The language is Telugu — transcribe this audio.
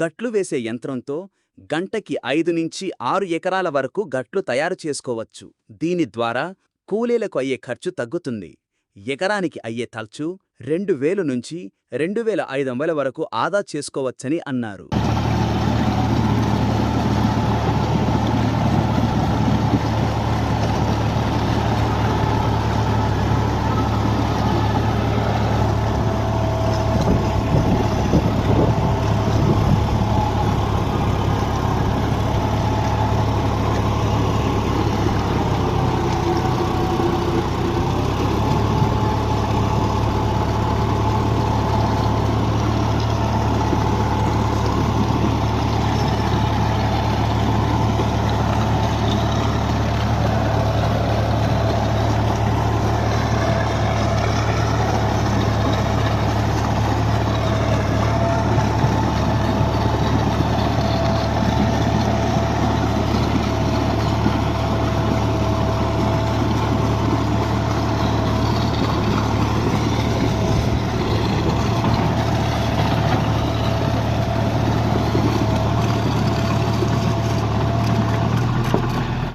గట్లు వేసే యంత్రంతో గంటకి ఐదు నుంచి ఆరు ఎకరాల వరకు గట్లు తయారు చేసుకోవచ్చు. దీని ద్వారా కూలీలకు అయ్యే ఖర్చు తగ్గుతుంది. ఎకరానికి అయ్యే ఖర్చు రెండు వేలు నుంచి రెండు వేల ఐదు వందల వరకు ఆదా చేసుకోవచ్చని అన్నారు.